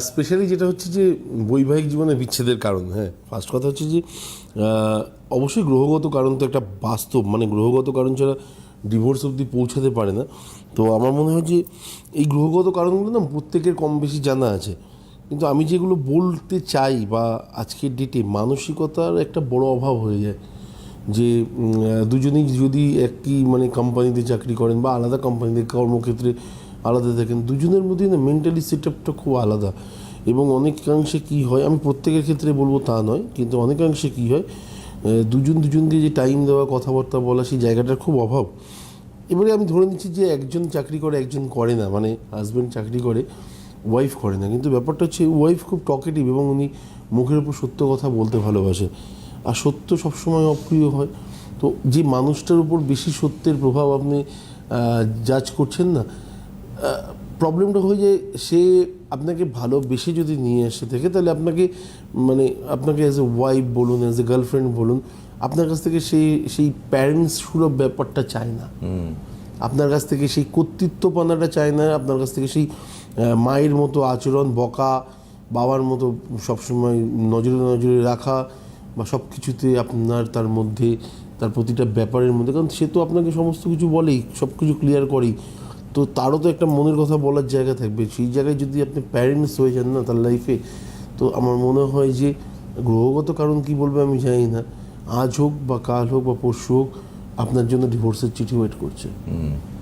Specially যেটা হচ্ছে যে বৈবাহিক জীবনে বিচ্ছেদের কারণ হ্যাঁ। ফার্স্ট কথা হচ্ছে যে অবশ্যই গ্রহগত কারণ তো একটা বাস্তব মানে গ্রহগত কারণ ছাড়া ডিভোর্স অবধি পৌঁছাতে পারে না। তো আমার মনে হয় যে, এই গ্রহগত কারণগুলো না প্রত্যেকের কম বেশি জানা আছে। কিন্তু আমি যেগুলো বলতে চাই বা আজকের ডেটে মানসিকতার একটা বড় অভাব হয়ে যায়। যে দুজনেই যদি একই মানে কোম্পানিতে চাকরি করেন বা আলাদা কোম্পানিতে কর্মক্ষেত্রে আলাদা। থাকেন দুজনের মধ্যে না মেন্টালি সেট আপটা খুব আলাদা। এবং অনেকাংশে কী হয়, আমি প্রত্যেকের ক্ষেত্রে বলব তা নয়, কিন্তু অনেকাংশে কী হয় দুজন দুজনকে যে টাইম দেওয়া, কথাবার্তা বলা, সেই জায়গাটার খুব অভাব। এবারে আমি ধরে নিচ্ছি যে একজন চাকরি করে, একজন করে না। মানে হাজব্যান্ড চাকরি করে ওয়াইফ করে না। কিন্তু ব্যাপারটা হচ্ছে ওয়াইফ খুব টকেটিভ এবং উনি মুখের উপর সত্য কথা বলতে ভালোবাসে। আর সত্য সবসময় অপ্রিয় হয়। তো যে মানুষটার উপর বেশি সত্যের প্রভাব আপনি জাজ করছেন না প্রবলেমটা হয়ে যায় সে আপনাকে ভালোবেসে যদি নিয়ে এসে থাকে তাহলে আপনাকে মানে আপনাকে অ্যাজ এ ওয়াইফ বলুন অ্যাজ এ গার্লফ্রেন্ড বলুন আপনার কাছ থেকে সেই সেই প্যারেন্টস সুলভ ব্যাপারটা চায় না। আপনার কাছ থেকে সেই কর্তৃত্বপনাটা চায় না আপনার কাছ থেকে সেই মায়ের মতো আচরণ বকা বাবার মতো সবসময় নজরে নজরে রাখা বা সব কিছুতে আপনার তার মধ্যে তার প্রতিটা ব্যাপারের মধ্যে কারণ সে তো আপনাকে সমস্ত কিছু বলেই সব কিছু ক্লিয়ার করেই। তো তারও তো একটা মনের কথা বলার জায়গা থাকবে। সেই জায়গায় যদি আপনি প্যারেন্টস হয়ে যান না তার লাইফে তো আমার মনে হয় যে গ্রহগত কারণ কি বলবে আমি জানি না। আজ হোক বা কাল হোক বা পরশু হোক আপনার জন্য ডিভোর্সের চিঠি ওয়েট করছে।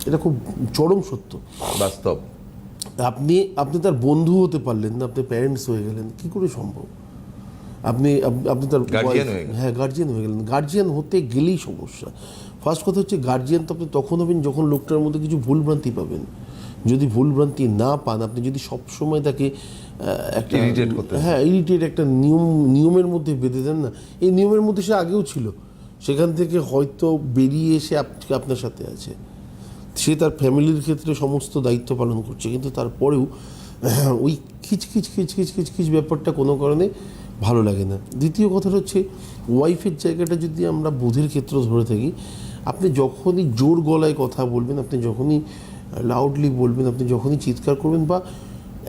এটা খুব চরম সত্য। বাস্তব। আপনি আপনি তার বন্ধু হতে পারলেন না আপনি প্যারেন্টস হয়ে গেলেন কি করে সম্ভব? আপনি আপনি তার হয়ে। হ্যাঁ গার্জিয়ান হয়ে গেলেন। গার্জিয়ান হতে গেলেই সমস্যা। ফার্স্ট কথা হচ্ছে গার্জিয়ান তো আপনি তখন হবেন যখন লোকটার মধ্যে কিছু ভুলভ্রান্তি পাবেন। যদি ভুলভ্রান্তি না পান আপনি যদি সবসময় তাকে একটা করতে হ্যাঁ ইরিটেট একটা নিয়ম নিয়মের মধ্যে বেঁধে দেন না। এই নিয়মের মধ্যে সে আগেও ছিল। সেখান থেকে হয়তো বেরিয়ে এসে আপনার সাথে আছে। সে তার ফ্যামিলির ক্ষেত্রে সমস্ত দায়িত্ব পালন করছে। কিন্তু তারপরেও ওই খিচখিচ খিচখিচ খিচখিচ ব্যাপারটা কোনো কারণে ভালো লাগে না। দ্বিতীয় কথাটা হচ্ছে ওয়াইফের জায়গাটা যদি আমরা বোধের ক্ষেত্র ধরে থাকি আপনি যখনই জোর গলায় কথা বলবেন আপনি যখনই লাউডলি বলবেন আপনি যখনই চিৎকার করবেন বা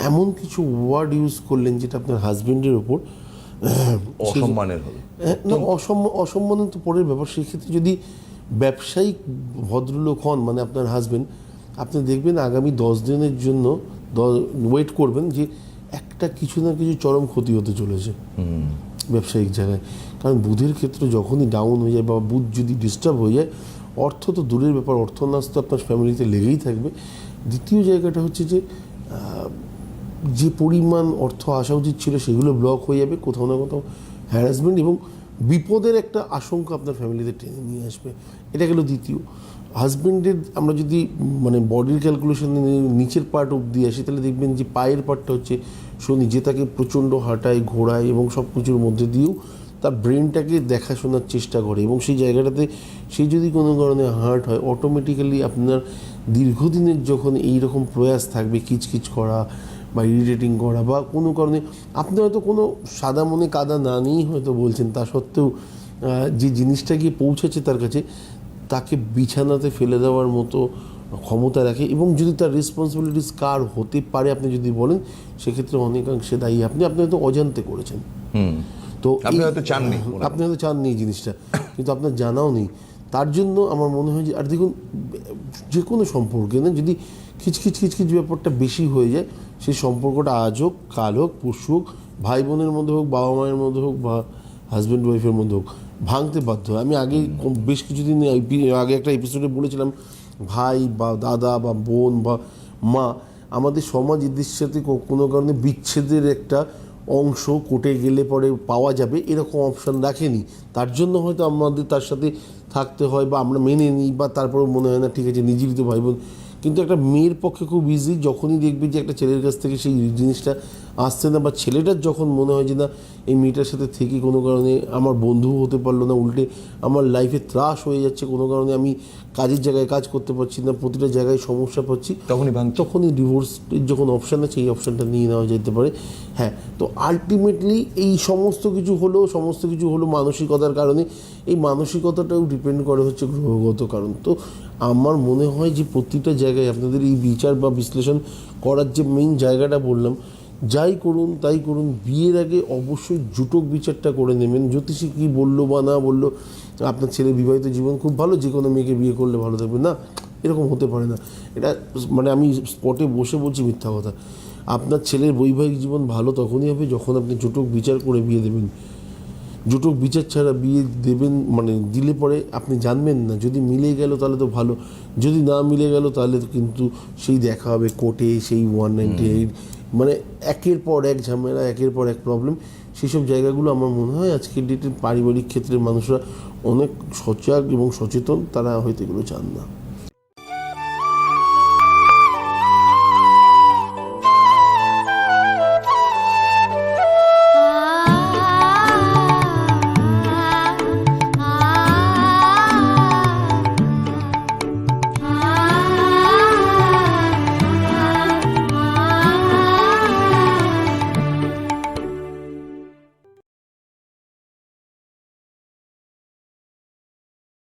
এমন কিছু ওয়ার্ড ইউজ করলেন যেটা আপনার হাজবেন্ডের ওপর অসম্মানের হবে। হ্যাঁ, না অসম্মান অসম্মান তো পরের ব্যাপার। সেক্ষেত্রে যদি ব্যবসায়িক ভদ্রলোক হন মানে আপনার হাজবেন্ড আপনি দেখবেন আগামী দশ দিনের জন্য ওয়েট করবেন যে একটা কিছু না কিছু চরম ক্ষতি হতে চলেছে ব্যবসায়িক জায়গায়। কারণ বুধের ক্ষেত্রে যখনই ডাউন হয়ে যায় বা বুধ যদি ডিস্টার্ব হয়ে যায়, অর্থ তো দূরের ব্যাপার, অর্থনাশ তো আপনার ফ্যামিলিতে লেগেই থাকবে। দ্বিতীয় জায়গাটা হচ্ছে যে যে পরিমাণ অর্থ আসা উচিত ছিল সেগুলো ব্লক হয়ে যাবে কোথাও না কোথাও হ্যারাসমেন্ট এবং বিপদের একটা আশঙ্কা আপনার ফ্যামিলিতে টেনে নিয়ে আসবে। এটা গেল দ্বিতীয়। হাজব্যান্ডের আমরা যদি মানে বডির ক্যালকুলেশন নিচের পার্ট অব্দি আসি, তাহলে দেখবেন যে পায়ের পার্টটা হচ্ছে শনি যে তাকে প্রচণ্ড হাঁটায়, ঘোরায় এবং সব কিছুর মধ্যে দিয়েও তার ব্রেনটাকে দেখাশোনার চেষ্টা করে এবং সেই জায়গাটাতে সে যদি কোনো কারণে হার্ট হয় অটোমেটিক্যালি আপনার দীর্ঘদিনের যখন এই রকম প্রয়াস থাকবে, কিচকিচ করা বা ইরিটেটিং করা বা কোনো কারণে, আপনি হয়তো কোনো সাদা মনে কাদা না নিয়েই হয়তো বলছেন, তা সত্ত্বেও যে জিনিসটা গিয়ে পৌঁছেছে তার কাছে তাকে বিছানাতে ফেলে দেওয়ার মতো ক্ষমতা রাখে এবং যদি তার রেসপন্সিবিলিটিস কার হতে পারে আপনি যদি বলেন সেক্ষেত্রে অনেকাংশে দায়ী। আপনি আপনি হয়তো অজান্তে করেছেন। তো আপনি হয়তো চাননি। আপনি হয়তো চাননি এই জিনিসটা কিন্তু আপনার জানাও নেই। তার জন্য আমার মনে হয় যে আর দেখুন যে কোনো সম্পর্কে না যদি খিচখিচ খিচখিচ ব্যাপারটা বেশি হয়ে যায় সেই সম্পর্কটা আজ হোক কাল হোক পরশু হোক ভাই বোনের মধ্যে হোক বাবা মায়ের মধ্যে হোক বা হাজব্যান্ড ওয়াইফের মধ্যে হোক ভাঙতে বাধ্য আমি আগে বেশ কিছুদিন আগে একটা এপিসোডে বলেছিলাম, ভাই বা দাদা বা বোন বা মা, আমাদের সমাজ এদের সাথে কোনো কারণে বিচ্ছেদের একটা অংশ কোর্টে গেলে পরে পাওয়া যাবে, এরকম অপশান রাখেনি। তার জন্য হয়তো আমাদের তার সাথে থাকতে হয় বা আমরা মেনে নিই বা তারপরেও মনে হয় না, ঠিক আছে, নিজেরই তো ভাই বোন কিন্তু একটা মেয়ের পক্ষে খুব ইজি যখনই দেখবে যে একটা ছেলের কাছ থেকে সেই জিনিসটা আসছে না বা ছেলেটার যখন মনে হয় যে না এই মেয়েটার সাথে থেকে কোনো কারণে আমার বন্ধু হতে পারল না উল্টে আমার লাইফে ত্রাস হয়ে যাচ্ছে কোনো কারণে আমি কাজের জায়গায় কাজ করতে পারছি না প্রতিটা জায়গায় সমস্যা পাচ্ছি। তখনই ভাঙছে। তখনই ডিভোর্স যখন অপশান আছে এই অপশানটা নিয়ে নেওয়া যেতে পারে। হ্যাঁ তো আলটিমেটলি এই সমস্ত কিছু হলো সমস্ত কিছু হলো মানসিকতার কারণে এই মানসিকতাটাও ডিপেন্ড করে হচ্ছে গ্রহগত কারণ। তো আমার মনে হয় যে প্রতিটা জায়গায় আপনাদের এই বিচার বা বিশ্লেষণ করার যে মেইন জায়গাটা বললাম যাই করুন তাই করুন বিয়ের আগে অবশ্যই জুটক বিচারটা করে নেবেন। জ্যোতিষী কী বলল বা না বলল আপনার ছেলে বিবাহিত জীবন খুব ভালো যে কোনো মেয়েকে বিয়ে করলে ভালো থাকবে। না এরকম হতে পারে না। এটা মানে আমি স্পটে বসে বলছি মিথ্যা কথা। আপনার ছেলের বৈবাহিক জীবন ভালো তখনই হবে যখন আপনি জুটক বিচার করে বিয়ে দেবেন। জুটক বিচার ছাড়া বিয়ে দেবেন মানে দিলে পরে আপনি জানবেন না। যদি মিলে গেল তাহলে তো ভালো যদি না মিলে গেল তাহলে তো কিন্তু সেই দেখা হবে কোর্টে সেই ওয়ান নাইনটি এইট মানে একের পর এক ঝামেলা, একের পর এক প্রবলেম সেসব জায়গাগুলো আমার মনে হয় আজকের ডেটে পারিবারিক ক্ষেত্রের মানুষরা অনেক সজাগ এবং সচেতন, তারা হয়তো এগুলো চান না।